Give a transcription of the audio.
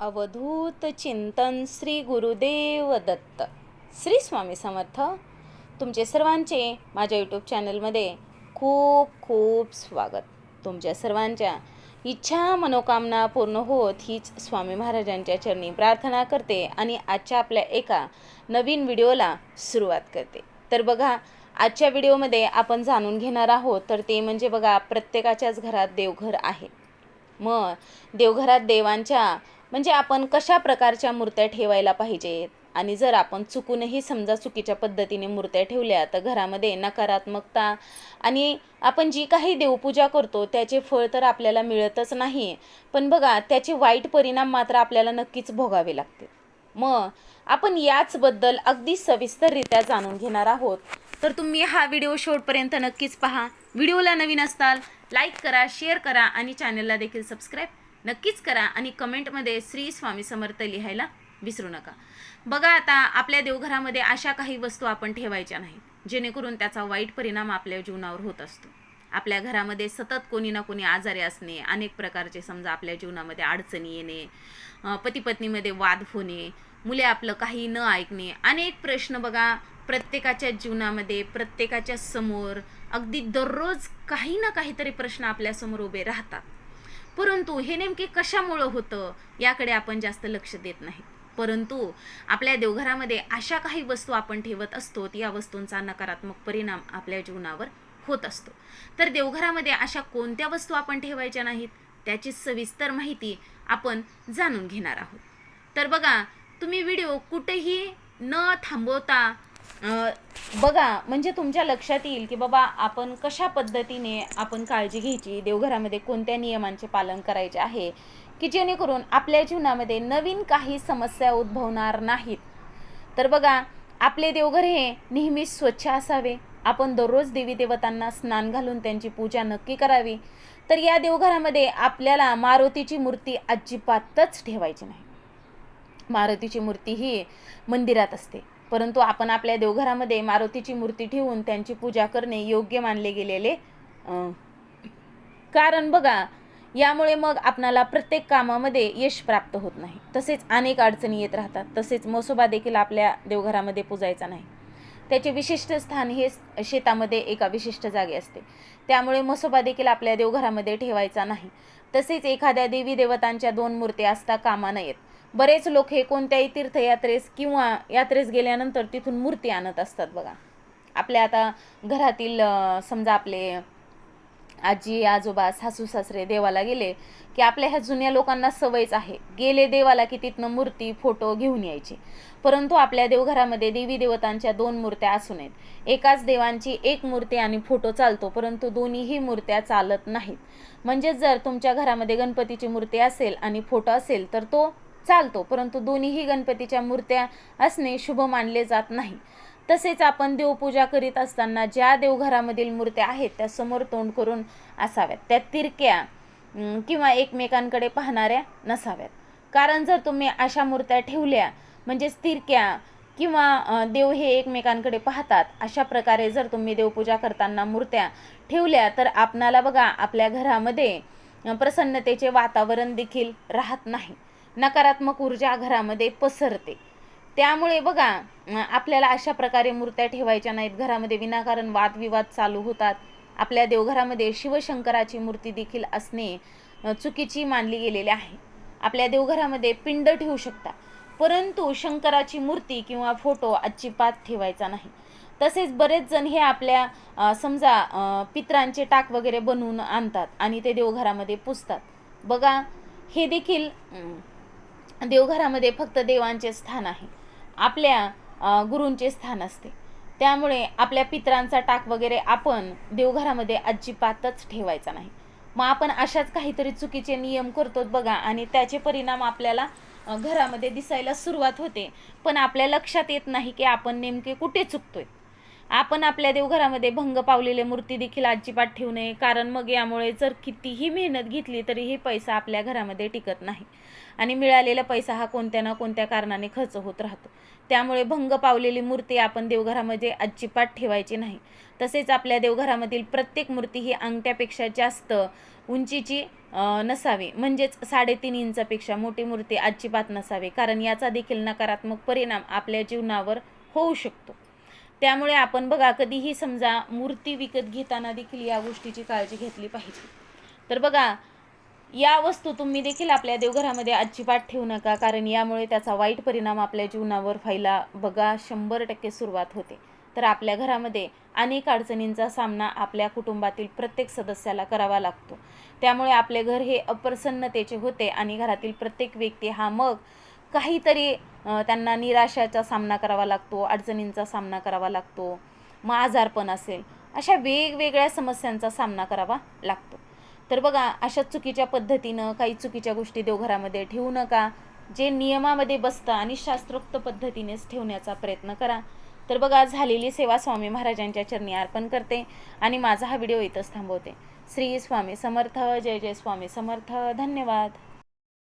अवधूत चिंतन श्री गुरुदेव दत्त. श्री स्वामी समर्थ. तुमचे सर्वांचे माझ्या यूट्यूब चॅनलमध्ये खूप खूप स्वागत. तुमच्या सर्वांच्या इच्छा मनोकामना पूर्ण होत हीच स्वामी महाराजांच्या चरणी प्रार्थना करते आणि आजच्या आपल्या एका नवीन व्हिडिओला सुरुवात करते. तर बघा आजच्या व्हिडिओमध्ये आपण जाणून घेणार आहोत तर ते म्हणजे बघा प्रत्येकाच्याच घरात देवघर आहे. मग देवघरात देवांच्या म्हणजे आपण कशा प्रकारच्या मूर्त्या ठेवायला पाहिजेत? आणि जर आपण चुकूनही समजा चुकीच्या पद्धतीने मूर्त्या ठेवल्या तर घरामध्ये नकारात्मकता आणि आपण जी काही देवपूजा करतो त्याचे फळ तर आपल्याला मिळतच नाही. पण बघा त्याचे वाईट परिणाम मात्र आपल्याला नक्कीच भोगावे लागतील. मग आपण याचबद्दल अगदी सविस्तररित्या जाणून घेणार आहोत. तर तुम्ही हा व्हिडिओ शेवटपर्यंत नक्कीच पहा. व्हिडिओला नवीन असताल लाईक करा शेअर करा आणि चॅनलला देखील सबस्क्राईब नक्कीच करा आणि कमेंटमध्ये श्री स्वामी समर्थ लिहायला विसरू नका. बघा आता आपल्या देवघरामध्ये अशा काही वस्तू आपण ठेवायच्या नाहीत जेणेकरून त्याचा वाईट परिणाम आपल्या जीवनावर होत असतो. आपल्या घरामध्ये सतत कोणी ना कोणी आजारी असणे अनेक प्रकारचे समजा आपल्या जीवनामध्ये अडचणी येणे पतीपत्नीमध्ये वाद होणे मुले आपलं काही न ऐकणे अनेक प्रश्न बघा प्रत्येकाच्या जीवनामध्ये प्रत्येकाच्या समोर अगदी दररोज काही ना काहीतरी प्रश्न आपल्यासमोर उभे राहतात. परंतु हे नेमके कशामुळं होतं याकडे आपण जास्त लक्ष देत नाही. परंतु आपल्या देवघरामध्ये अशा काही वस्तू आपण ठेवत असतो या वस्तूंचा नकारात्मक परिणाम आपल्या जीवनावर होत असतो. तर देवघरामध्ये अशा कोणत्या वस्तू आपण ठेवायच्या नाहीत? त्याची सविस्तर माहिती आपण जाणून घेणार आहोत. तर बघा तुम्ही व्हिडिओ कुठेही न थांबवता बघा म्हणजे तुमच्या लक्षात येईल की बाबा आपण कशा पद्धतीने आपण काळजी घ्यायची देवघरामध्ये कोणत्या नियमांचे पालन करायचे आहे की जेणेकरून आपल्या जीवनामध्ये नवीन काही समस्या उद्भवणार नाहीत. तर बघा आपले देवघर हे नेहमी स्वच्छ असावे. आपण दररोज देवी देवतांना स्नान घालून त्यांची पूजा नक्की करावी. तर या देवघरामध्ये आपल्याला मारुतीची मूर्ती अजिबातच ठेवायची नाही. मारुतीची मूर्ती ही मंदिरात असते. परंतु आपण आपल्या देवघरामध्ये मारुतीची मूर्ती ठेवून त्यांची पूजा करणे योग्य मानले गेलेले कारण बघा यामुळे मग आपणाला प्रत्येक कामामध्ये यश प्राप्त होत नाही. तसेच अनेक अडचणी येत राहतात. तसेच मसोबा देखील आपल्या देवघरामध्ये पूजायचा नाही. त्याचे विशिष्ट स्थान हे शेतामध्ये एका विशिष्ट जागे असते. त्यामुळे मसोबा देखील आपल्या देवघरामध्ये ठेवायचा नाही. तसेच एखाद्या देवी देवतांच्या दोन मूर्त्या असता कामा नयेत. बरेच लोक हे कोणत्याही तीर्थयात्रेस किंवा यात्रेस गेल्यानंतर तिथून मूर्ती आणत असतात बघा. आपल्या आता घरातील समजा आपले आजी आजोबा सासू सासरे देवाला गेले की आपल्या ह्या जुन्या लोकांना सवयच आहे. गेले देवाला की तिथनं मूर्ती फोटो घेऊन यायचे. परंतु आपल्या देवघरामध्ये देवी देवतांच्या दोन मूर्त्या असू नयेत. एकाच देवांची एक मूर्ती आणि फोटो चालतो परंतु दोन्हीही मूर्त्या चालत नाहीत. म्हणजेच जर तुमच्या घरामध्ये गणपतीची मूर्ती असेल आणि फोटो असेल तर तो चालतो परंतु दोन्हीही गणपतीच्या मूर्त्या असणे शुभ मानले जात नाही. तसेच आपण देवपूजा करीत असताना ज्या देवघरामधील मूर्त्या आहेत त्या समोर तोंड करून असाव्यात. त्या तिरक्या किंवा एकमेकांकडे पाहणाऱ्या नसाव्यात. कारण जर तुम्ही अशा मूर्त्या ठेवल्या म्हणजेच तिरक्या किंवा देव हे एकमेकांकडे पाहतात अशा प्रकारे जर तुम्ही देवपूजा करताना मूर्त्या ठेवल्या तर आपणाला बघा आपल्या घरामध्ये प्रसन्नतेचे वातावरण देखील राहत नाही. नकारात्मक ऊर्जा घरामध्ये पसरते. त्यामुळे बघा आपल्याला अशा प्रकारे मूर्त्या ठेवायच्या नाहीत. घरामध्ये विनाकारण वादविवाद चालू होतात. आपल्या देवघरामध्ये शिवशंकराची मूर्ती देखील असणे चुकीची मानली गेलेली आहे. आपल्या देवघरामध्ये पिंड ठेवू शकता. परंतु शंकराची मूर्ती किंवा फोटो अजिबात ठेवायचा नाही. तसेच बरेच जण हे आपल्या समजा पित्रांचे टाक वगैरे बनवून आणतात आणि ते देवघरामध्ये पुजतात बघा हे देखील देवघरामध्ये फक्त देवांचे स्थान आहे. आपल्या गुरूंचे स्थान असते. त्यामुळे आपल्या पित्रांचा टाक वगैरे आपण देवघरामध्ये अजिबातच ठेवायचा नाही. मग आपण अशाच काहीतरी चुकीचे नियम करतो बघा आणि त्याचे परिणाम आपल्याला घरामध्ये दिसायला सुरुवात होते. पण आपल्या लक्षात येत नाही की आपण नेमके कुठे चुकतोय. आपण आपल्या देवघरामध्ये भंग पावलेले मूर्ती देखील अजिबात ठेवू नये. कारण मग यामुळे जर कितीही मेहनत घेतली तरीही पैसा आपल्या घरामध्ये टिकत नाही. आणि मिळालेला पैसा हा कोणत्या ना कोणत्या कारणाने खर्च होत राहतो. त्यामुळे भंग पावलेली मूर्ती आपण देवघरामध्ये अजिबात ठेवायची नाही. तसेच आपल्या देवघरामधील प्रत्येक मूर्ती ही अंगठ्यापेक्षा जास्त उंचीची नसावी. म्हणजेच साडेतीन इंचापेक्षा मोठी मूर्ती अजिबात नसावी. कारण याचा देखील नकारात्मक परिणाम आपल्या जीवनावर होऊ शकतो. त्यामुळे आपण बघा कधीही समजा मूर्ती विकत घेताना देखील या गोष्टीची काळजी घेतली पाहिजे. तर बघा या वस्तू तुम्ही देखील आपल्या देवघरामध्ये अजिबात ठेवू नका कारण यामुळे त्याचा वाईट परिणाम आपल्या जीवनावर व्हायला बघा शंभर टक्के सुरुवात होते. तर आपल्या घरामध्ये अनेक अडचणींचा सामना आपल्या कुटुंबातील प्रत्येक सदस्याला करावा लागतो. त्यामुळे आपले घर हे अप्रसन्नतेचे होते आणि घरातील प्रत्येक व्यक्ती हा मग काहीतरी त्यांना निराशाचा सामना करावा लागतो अडचणींचा सामना करावा लागतो मग आजारपण असेल अशा वेगवेगळ्या समस्यांचा सामना करावा लागतो. तर बघा अशा चुकीच्या पद्धतीनं काही चुकीच्या गोष्टी देवघरामध्ये ठेवू नका. जे नियमामध्ये बसतं आणि शास्त्रोक्त पद्धतीनेच ठेवण्याचा प्रयत्न करा. तर बघा झालेली सेवा स्वामी महाराजांच्या चरणी अर्पण करते आणि माझा हा व्हिडिओ इथंच थांबवते. श्री स्वामी समर्थ जय जय स्वामी समर्थ धन्यवाद.